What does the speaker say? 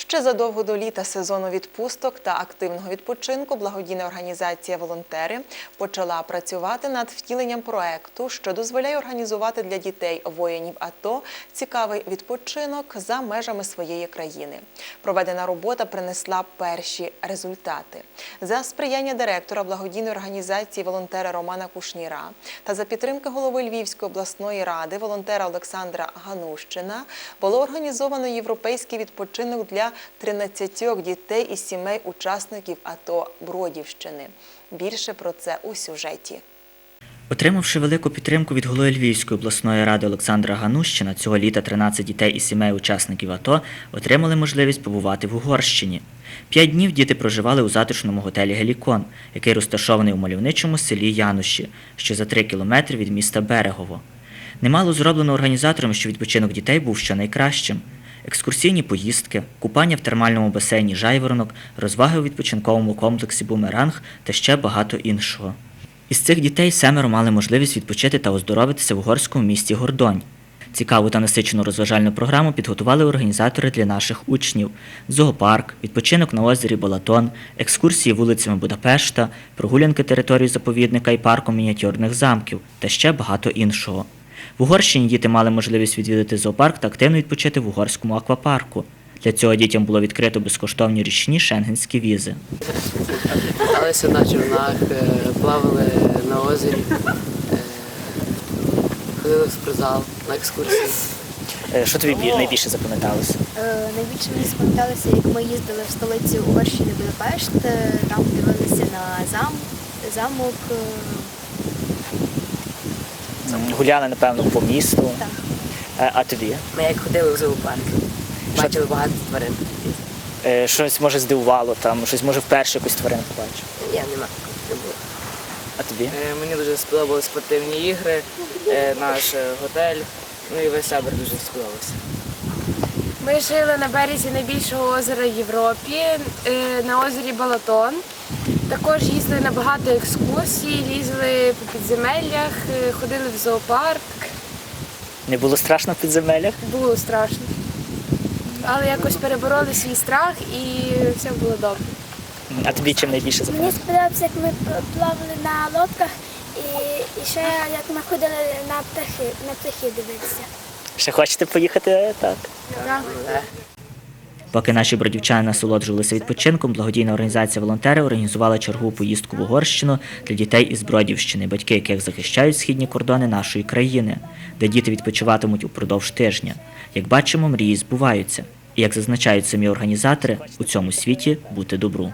Ще задовго до літа сезону відпусток та активного відпочинку благодійна організація Волонтери почала працювати над втіленням проекту, що дозволяє організувати для дітей воїнів АТО цікавий відпочинок за межами своєї країни. Проведена робота принесла перші результати. За сприяння директора благодійної організації волонтери Романа Кушніра та за підтримки голови Львівської обласної ради волонтера Олександра Ганущина було організовано європейський відпочинок для 13 дітей із сімей учасників АТО Бродівщини. Більше про це у сюжеті. Отримавши велику підтримку від голови Львівської обласної ради Олександра Ганущина, цього літа 13 дітей із сімей учасників АТО отримали можливість побувати в Угорщині. П'ять днів діти проживали у затишному готелі Гелікон, який розташований у мальовничому селі Януші, що за три кілометри від міста Берегово. Немало зроблено організаторами, що відпочинок дітей був щонайкращим. Екскурсійні поїздки, купання в термальному басейні Жайворонок, розваги у відпочинковому комплексі Бумеранг та ще багато іншого. Із цих дітей семеро мали можливість відпочити та оздоровитися в угорському місті Гордонь. Цікаву та насичену розважальну програму підготували організатори для наших учнів: зоопарк, відпочинок на озері Балатон, екскурсії вулицями Будапешта, прогулянки території заповідника і парку мініатюрних замків та ще багато іншого. В Угорщині діти мали можливість відвідати зоопарк та активно відпочити в угорському аквапарку. Для цього дітям було відкрито безкоштовні річні шенгенські візи. Каталися на човнах, е, плавали на озері, е, ходили в спортзал на екскурсії. Е, Що тобі найбільше запам'яталося? Найбільше мені спам'яталося, як ми їздили в столицю Угорщини Будапешт, там дивилися на зам, замок. Гуляли, напевно, по місту. Так. А тобі? Ми як ходили в зоопарк, бачили багато тварин. Е, Щось може здивувало, там, щось може вперше якусь тварину побачив. Я нема не було. А тобі? Е, Мені дуже сподобались спортивні ігри, е, наш готель, ну і весь табір дуже сподобався. Ми жили на березі найбільшого озера в Європі, е, на озері Балатон. Також їздили на багато екскурсій, лізли по підземеллях, е, ходили в зоопарк. Не було страшно в підземеллях? Було страшно. Але якось перебороли свій страх і все було добре. А тобі чим найбільше Мені запам'яталося? сподобалося, як ми плавали на лодках і, і ще як ми ходили на птахи, на птахи дивитися. Ще хочете поїхати? Так. Е, Поки наші бродівчани насолоджувалися відпочинком, благодійна організація волонтери організувала чергову поїздку в Угорщину для дітей із Бродівщини, батьки яких захищають східні кордони нашої країни, де діти відпочиватимуть упродовж тижня. Як бачимо, мрії збуваються. І як зазначають самі організатори, у цьому світі бути добру.